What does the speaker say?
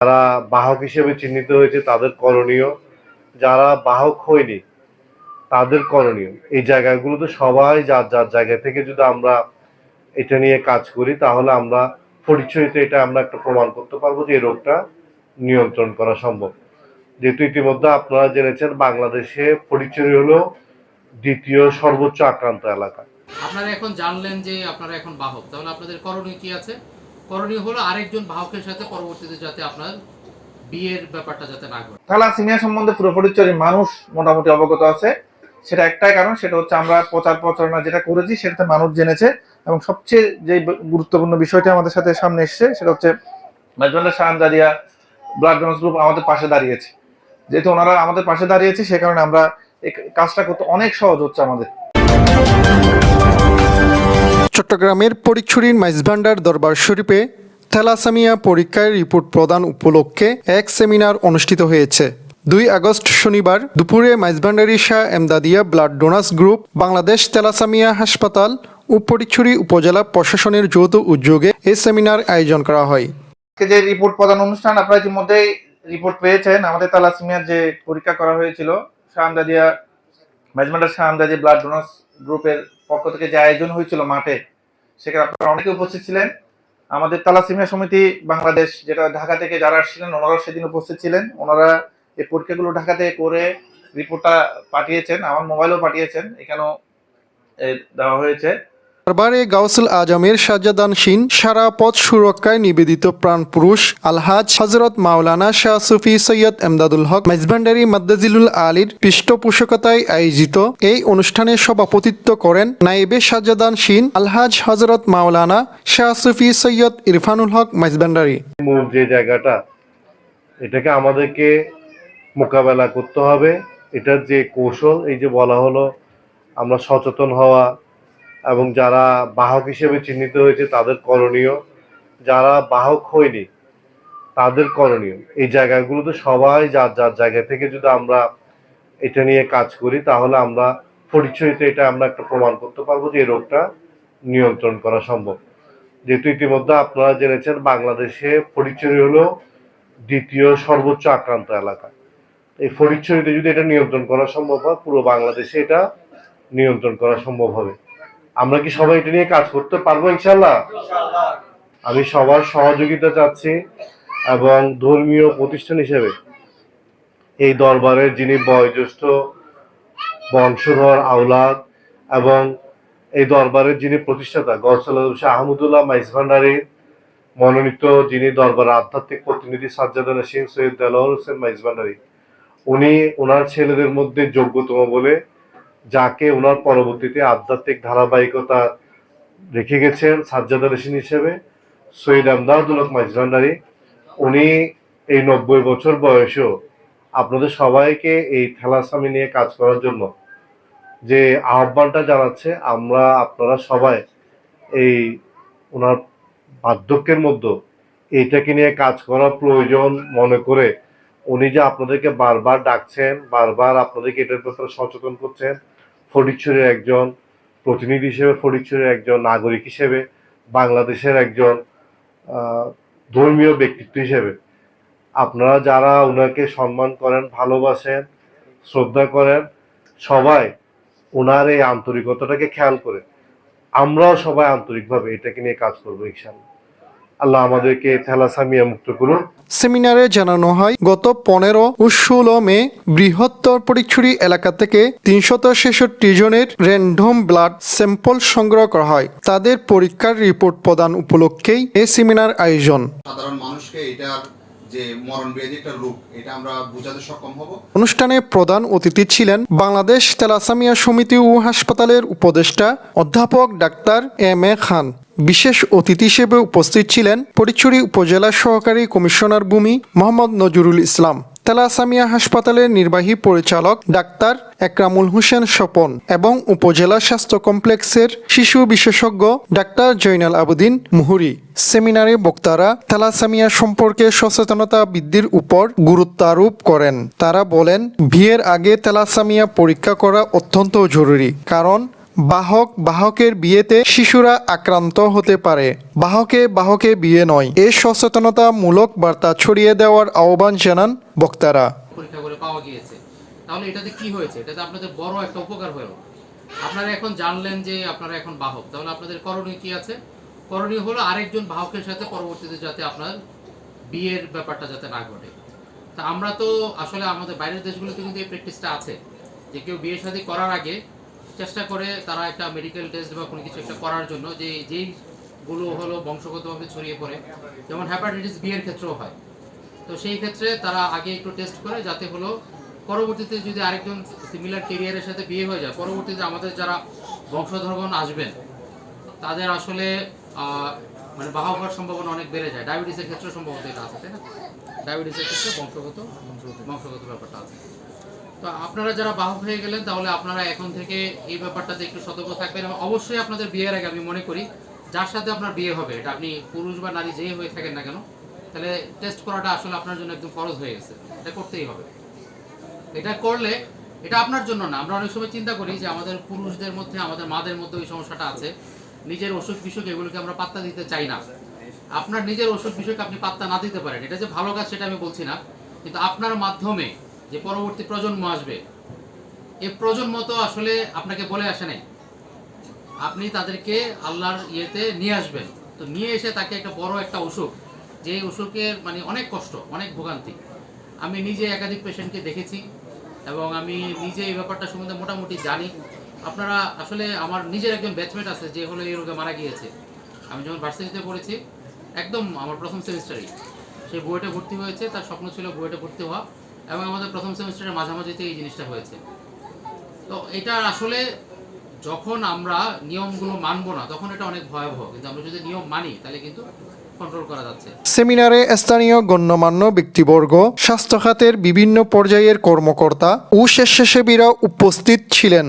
যারা বাহক হিসেবে চিহ্নিত হয়েছে, তাদের করণীয়। যারা বাহক হয়নি, তাদের করণীয়। এই জায়গাগুলোতে সবাই যার যার জায়গা থেকে যদি আমরা এটা নিয়ে কাজ করি, তাহলে আমরা পরিচয়তে এটা আমরা একটা প্রমাণ করতে পারব যে এই রোগটা নিয়ন্ত্রণ করা সম্ভব। যেহেতু ইতিমধ্যে আপনারা জেনেছেন, বাংলাদেশে পরিচয় হলো দ্বিতীয় সর্বোচ্চ আক্রান্ত এলাকা। আপনারা এখন জানলেন যে আপনারা এখন বাহক, তাহলে আপনাদের করণীয় কি আছে? করণীয় হলো আরেকজন বাহকের সাথে পরবর্তীতে যাতে আপনার বিয়ের ব্যাপারটা যাতে না ঘটে। থ্যালাসিমিয়া সম্বন্ধে পুরো পরিচয় মানুষ মোটামুটি অবগত আছে। সেটা একটাই কারণ, সেটা হচ্ছে আমরা প্রচার প্রচারণা যেটা করেছি সেটাতে মানুষ জেনেছে এবং সবচেয়ে যে গুরুত্বপূর্ণ বিষয়টি আমাদের সাথে সামনে এসেছে সেটা হচ্ছে Maijbhandar Shahanzaria blood donors group আমাদের পাশে দাঁড়িয়েছে। যেহেতু ওনারা আমাদের পাশে দাঁড়িয়েছে, সে কারণে আমরা কাজটা করতে অনেক সহজ হচ্ছে আমাদের। চট্টগ্রামের পরীক্ষুরীর মাইজভান্ডার দরবার শরীফে থ্যালাসামিয়া পরীক্ষার রিপোর্ট প্রদান উপলক্ষে এক সেমিনার অনুষ্ঠিত হয়েছে। দুই আগস্ট শনিবার দুপুরে Maijbhandari Shah Emdadia blood donors group, Bangladesh তেলাসামিয়া হাসপাতাল ও পরীক্ষুরী উপজেলা প্রশাসনের যৌথ উদ্যোগে এই সেমিনার আয়োজন করা হয়। আজকে যে রিপোর্ট প্রদান অনুষ্ঠান, আপনারা ইতিমধ্যেই রিপোর্ট পেয়েছেন। আমাদের তালাসিমিয়ার যে পরীক্ষা করা হয়েছিল শাহামদাদিয়া ম্যাজমেন্টার শাহামদাদি ব্লাড ডোনার্স গ্রুপের পক্ষ থেকে যে আয়োজন হয়েছিল মাঠে সেখানে আপনারা অনেকে উপস্থিত ছিলেন। আমাদের তালাসিমিয়া সমিতি বাংলাদেশ, যেটা ঢাকা থেকে যারা আসছিলেন, ওনারাও সেদিন উপস্থিত ছিলেন। ওনারা এই পরীক্ষাগুলো ঢাকা থেকে করে রিপোর্টটা পাঠিয়েছেন, আমার মোবাইলও পাঠিয়েছেন। এখানেও দেওয়া হয়েছে। দরবারে গাউসুল আজমের সাজ্জাদান শিন সারা পথ সুরক্ষায় নিবেদিত প্রাণ পুরুষ আলহাজ হজরত মাওলানা শাহ সুফি সৈয়দ এমদাদুল হক মেজবান্ডারি মাদ্দাজিলুল আলীর পৃষ্ঠপোষকতায় আয়োজিত এই অনুষ্ঠানে সভাপতিত্ব করেন নাইবে সাজ্জাদান শিন আলহাজ হজরত মাওলানা শাহ সুফি সৈয়দ ইরফানুল হক মেজবান্ডারি। যে জায়গাটা, এটাকে আমাদেরকে মোকাবেলা করতে হবে। এটার যে কৌশল, এই যে বলা হলো, আমরা সচেতন হওয়া এবং যারা বাহক হিসেবে চিহ্নিত হয়েছে তাদের করণীয়, যারা বাহক হয়নি তাদের করণীয়। এই জায়গাগুলোতে সবাই যার যার জায়গা থেকে যদি আমরা এটা নিয়ে কাজ করি, তাহলে আমরা পরিচয়তে এটা আমরা একটা প্রমাণ করতে পারব যে এই রোগটা নিয়ন্ত্রণ করা সম্ভব। যেহেতু ইতিমধ্যে আপনারা জেনেছেন, বাংলাদেশে ফটিকছড়ি হলো দ্বিতীয় সর্বোচ্চ আক্রান্ত এলাকা। এই ফটিকছড়িতে যদি এটা নিয়ন্ত্রণ করা সম্ভব হয়, পুরো বাংলাদেশে এটা নিয়ন্ত্রণ করা সম্ভব হবে। আমরা কি সবাই এটা নিয়ে কাজ করতে পারব ইনশাল্লাহ আমি সবার সহযোগিতা চাচ্ছি এবং ধর্মীয় প্রতিষ্ঠান হিসেবে এই দরবারের যিনি বয়োজ্যেষ্ঠ বংশধর আওলাদ এবং এই দরবারের যিনি প্রতিষ্ঠাতা শাহ আহমদুল্লাহ মাইস ভান্ডারীর মনোনীত যিনি দরবারের আধ্যাত্মিক প্রতিনিধি সাজ্জাদ সিং সৈয়দ দেলোয়ার হোসেন মাইস ভান্ডারী উনি ওনার ছেলেদের মধ্যে যোগ্যতম বলে যাকে ওনার পরবর্তীতে আধ্যাত্মিক ধারাবাহিকতা রেখে গেছেন সাজ্জাদ আলী হিসেবে, সৈয়দ আমদাদুল হক মাইস উনি এই নব্বই বছর বয়সেও আপনাদের সবাইকে এই থ্যালাসামি নিয়ে কাজ করার জন্য যে আহ্বানটা জানাচ্ছে, আমরা আপনারা সবাই এই ওনার বার্ধক্যের মধ্যে এইটাকে নিয়ে কাজ করা প্রয়োজন মনে করে উনি যে আপনাদেরকে বারবার ডাকছেন, বারবার আপনাদেরকে এটার ব্যাপারে সচেতন করছেন ফটিকছড়ির একজন প্রতিনিধি হিসেবে ফটিকছড়ির একজন নাগরিক হিসেবে, বাংলাদেশের একজন ধর্মীয় ব্যক্তিত্ব হিসেবে। আপনারা যারা ওনাকে সম্মান করেন, ভালোবাসেন, শ্রদ্ধা করেন, সবাই ওনার এই আন্তরিকতাটাকে খেয়াল করে। আমরাও সবাই আন্তরিকভাবে এটাকে নিয়ে কাজ করব, ইনশাল্লাহ। আল্লাহ আমাদেরকে থ্যালাসামিয়া মুক্ত করুন। সেমিনারে জানানো হয় গত পনেরো ও ষোলো মে বৃহত্তর পরীক্ষুরি এলাকা থেকে তিনশত ছেষট্টি জনের র্যান্ডম ব্লাড স্যাম্পল সংগ্রহ করা হয়। তাদের পরীক্ষার রিপোর্ট প্রদান উপলক্ষেই এই সেমিনার আয়োজন। সাধারণ মানুষকে এটার যে মরণ ব্যাধি একটা রোগ এটা আমরা বোঝাতে সক্ষম হব। অনুষ্ঠানে প্রধান অতিথি ছিলেন বাংলাদেশ তেলাসামিয়া সমিতি ও হাসপাতালের উপদেষ্টা অধ্যাপক ডাক্তার এম এ খান। বিশেষ অতিথি হিসেবে উপস্থিত ছিলেন পরিচুরি উপজেলা সহকারী কমিশনার ভূমি মোহাম্মদ নজরুল ইসলাম, তেলাসামিয়া হাসপাতালের নির্বাহী পরিচালক ডাক্তার একরামুল হোসেন স্বপন এবং উপজেলা স্বাস্থ্য কমপ্লেক্সের শিশু বিশেষজ্ঞ ডাক্তার জৈনাল আবুদ্দিন মুহুরি। সেমিনারে বক্তারা থ্যালাসামিয়া সম্পর্কে সচেতনতা বৃদ্ধির উপর গুরুত্ব আরোপ করেন। তারা বলেন, বিয়ের আগে থ্যালাসামিয়া পরীক্ষা করা অত্যন্ত জরুরি, কারণ বাহক বাহকের বিয়েতে শিশুরা আক্রান্ত হতে পারে। বাহকে বাহকে বিয়ে নয়। এ সচেতনতামূলক বার্তা ছড়িয়ে দেওয়ার আহ্বান জানান বক্তারা। পাওয়া গিয়েছে। তাহলে এটাতে হয়েছে? এটাতে আপনাদের বড় একটা উপকার আপনারা এখন জানলেন যে আপনারা এখন বাহক। তাহলে আপনাদের করণীয় কি আছে? করণীয় হলো আরেকজন বাহকের সাথে পরবর্তীতে যাতে আপনার বিয়ের ব্যাপারটা যাতে না ঘটে। তা আমরা তো আসলে আমাদের বাইরের দেশগুলোতে কিন্তু এই প্র্যাকটিসটা আছে। যে কেউ বিয়ের শাদী করার আগে চেষ্টা করে তারা একটা মেডিকেল টেস্ট বা কোনো কিছু একটা করার জন্য যে যেইগুলো হলো বংশগতভাবে ছড়িয়ে পড়ে, যেমন হ্যাপাটাইটিস বিয়ের ক্ষেত্রেও হয়। তো সেই ক্ষেত্রে তারা আগে একটু টেস্ট করে যাতে হলো পরবর্তীতে যদি আরেকজন সিমিলার কেরিয়ারের সাথে বিয়ে হয়ে যায়, পরবর্তীতে আমাদের যারা বংশধরগণ আসবেন, তাদের আসলে মানে বাহক হওয়ার সম্ভাবনা অনেক বেড়ে যায়। ডায়াবেটিসের ক্ষেত্রে সম্ভবত এটা আছে, তাই না? ডায়াবেটিসের ক্ষেত্রে বংশগত বংশগত ব্যাপারটা আছে। তো আপনারা যারা বাহক হয়ে গেলেন, তাহলে আপনারা এখন থেকে এই ব্যাপারটাতে একটু সতর্ক থাকবেন এবং অবশ্যই আপনাদের বিয়ের আগে আমি মনে করি, যার সাথে আপনার বিয়ে হবে, এটা আপনি পুরুষ বা নারী যেই হয়ে থাকেন না কেন, তাহলে টেস্ট করাটা আসলে আপনার জন্য একদম ফরজ হয়ে গেছে। এটা করতেই হবে। এটা করলে, এটা আপনার জন্য না। আমরা অনেক সময় চিন্তা করি যে আমাদের পুরুষদের মধ্যে, আমাদের মাদের মধ্যে ওই সমস্যাটা আছে। নিজের অসুখ বিসুখ এগুলোকে আমরা পাত্তা দিতে চাই না। আপনার নিজের অসুখ বিসুখ আপনি পাত্তা না দিতে পারেন। এটা যে ভালো কাজ সেটা আমি বলছি না। কিন্তু আপনার মাধ্যমে যে পরবর্তী প্রজন্ম আসবে। এই প্রজন্ম তো আসলে আপনাকে বলে আসে নাই। আপনি তাদেরকে আল্লাহর ইয়েতে নিয়ে আসবেন। তো নিয়ে এসে তাকে একটা বড় একটা অসুখ, যে অসুখের মানে অনেক কষ্ট, অনেক ভোগান্তি। আমি নিজে একাধিক পেশেন্টকে দেখেছি এবং আমি নিজে এই ব্যাপারটা সম্বন্ধে মোটামুটি জানি। আপনারা আসলে আমার নিজের একজন ব্যাচমেট আছে, যে হলো এই রোগে মারা গিয়েছে। আমি যখন ভার্সিটিতে পড়েছি, একদম আমার প্রথম সেমিস্টারেই। সে বুয়েটে ভর্তি হয়েছে, তার স্বপ্ন ছিল বুয়েটে ভর্তি হওয়া। এবং আমাদের প্রথম সেমিস্টারের মাঝামাঝিতে এই জিনিসটা হয়েছে। তো এটা আসলে যখন আমরা নিয়মগুলো মানবো না, তখন এটা অনেক ভয়াবহ। কিন্তু আমরা যদি নিয়ম মানি, তাহলে কিন্তু সেমিনারে স্থানীয় গণ্যমান্য ব্যক্তিবর্গ স্বাস্থ্য খাতের বিভিন্ন পর্যায়ের কর্মকর্তা ও স্বেচ্ছাসেবীরা উপস্থিত ছিলেন।